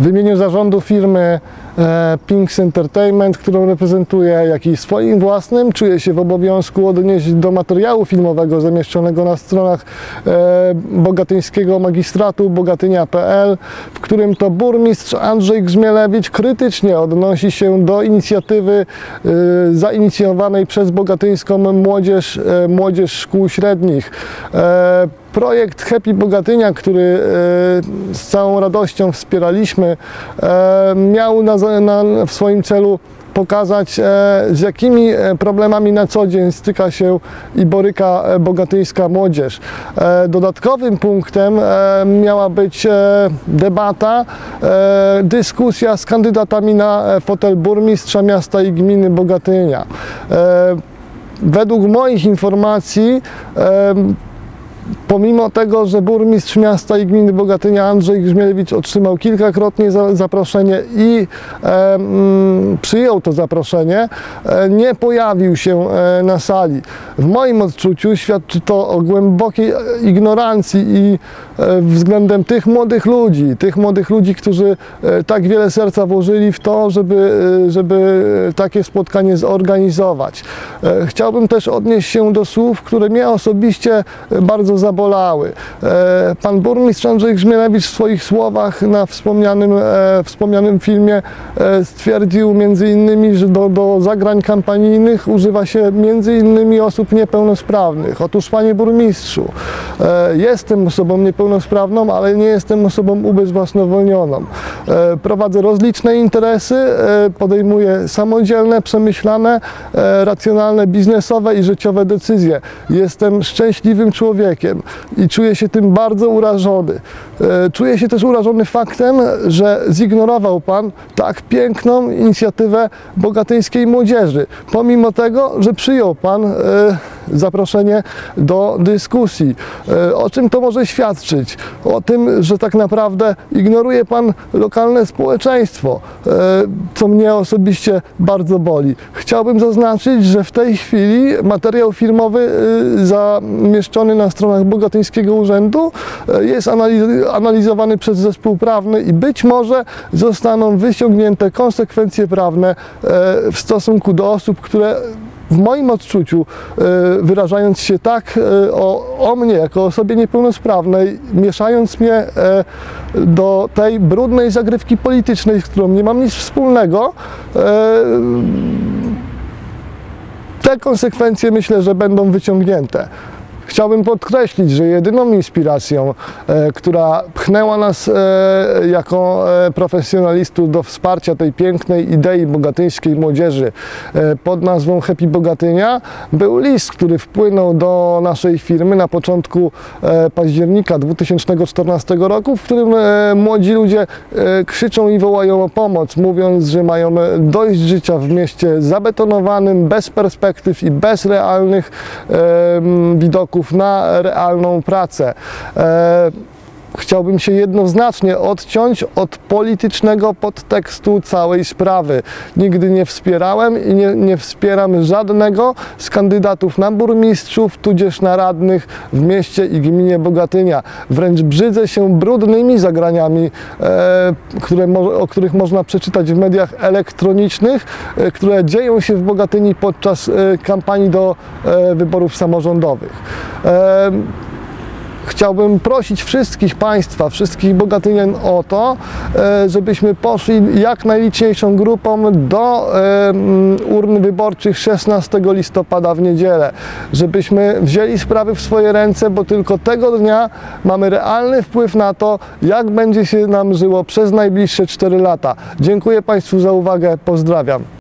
W imieniu zarządu firmy e, Pinks Entertainment, którą reprezentuję, jak i swoim własnym, czuję się w obowiązku odnieść do materiału filmowego zamieszczonego na stronach e, bogatyńskiego magistratu bogatynia.pl, w którym to burmistrz Andrzej Grzmielewicz krytycznie odnosi się do inicjatywy e, zainicjowanej przez bogatyńską młodzież, młodzież szkół średnich. Projekt Happy Bogatynia, który e, z całą radością wspieraliśmy, e, miał na, na, w swoim celu pokazać, e, z jakimi problemami na co dzień styka się i boryka bogatyńska młodzież. Dodatkowym punktem miała być debata, dyskusja z kandydatami na fotel burmistrza miasta i gminy Bogatynia. Według moich informacji Pomimo tego, że burmistrz miasta i gminy Bogatynia Andrzej Grzmielewicz otrzymał kilkakrotnie za, zaproszenie i e, mm, przyjął to zaproszenie, e, nie pojawił się e, na sali. W moim odczuciu świadczy to o głębokiej e, ignorancji i względem tych młodych ludzi, tych młodych ludzi, którzy tak wiele serca włożyli w to, żeby, żeby takie spotkanie zorganizować. Chciałbym też odnieść się do słów, które mnie osobiście bardzo zabolały. E, Pan burmistrz Andrzej Grzmielewicz w swoich słowach na wspomnianym, e, wspomnianym filmie e, stwierdził między innymi, że do, do zagrań kampanijnych używa się między innymi osób niepełnosprawnych. Otóż panie burmistrzu, jestem osobą niepełnosprawną, ale nie jestem osobą ubezwłasnowolnioną. Prowadzę rozliczne interesy, podejmuję samodzielne, przemyślane, racjonalne, biznesowe i życiowe decyzje. Jestem szczęśliwym człowiekiem i czuję się tym bardzo urażony. E, Czuję się też urażony faktem, że zignorował Pan tak piękną inicjatywę bogatyńskiej młodzieży, pomimo tego, że przyjął Pan e, zaproszenie do dyskusji. E, O czym to może świadczyć? O tym, że tak naprawdę ignoruje Pan lokalne społeczeństwo, e, co mnie osobiście bardzo boli. Chciałbym zaznaczyć, że w tej chwili materiał filmowy e, zamieszczony na stronach Bogatyńskiego Urzędu jest analiz- analizowany przez zespół prawny i być może zostaną wyciągnięte konsekwencje prawne w stosunku do osób, które w moim odczuciu, e, wyrażając się tak e, o, o mnie, jako osobie niepełnosprawnej, mieszając mnie e, do tej brudnej zagrywki politycznej, z którą nie mam nic wspólnego, te konsekwencje myślę, że będą wyciągnięte. Chciałbym podkreślić, że jedyną inspiracją, e, która pchnęła nas e, jako e, profesjonalistów do wsparcia tej pięknej idei bogatyńskiej młodzieży pod nazwą Happy Bogatynia, był list, który wpłynął do naszej firmy na początku października 2014 roku, w którym młodzi ludzie krzyczą i wołają o pomoc, mówiąc, że mają dość życia w mieście zabetonowanym, bez perspektyw i bez realnych e, na realną pracę. E, Chciałbym się jednoznacznie odciąć od politycznego podtekstu całej sprawy. Nigdy nie wspierałem i nie, nie wspieram żadnego z kandydatów na burmistrzów, tudzież na radnych w mieście i gminie Bogatynia. Wręcz brzydzę się brudnymi zagraniami, e, które, o których można przeczytać w mediach elektronicznych, e, które dzieją się w Bogatyni podczas e, kampanii do e, wyborów samorządowych. Chciałbym prosić wszystkich Państwa, wszystkich bogatynian o to, e, żebyśmy poszli jak najliczniejszą grupą do urn wyborczych 16 listopada w niedzielę. Żebyśmy wzięli sprawy w swoje ręce, bo tylko tego dnia mamy realny wpływ na to, jak będzie się nam żyło przez najbliższe 4 lata. Dziękuję Państwu za uwagę, pozdrawiam.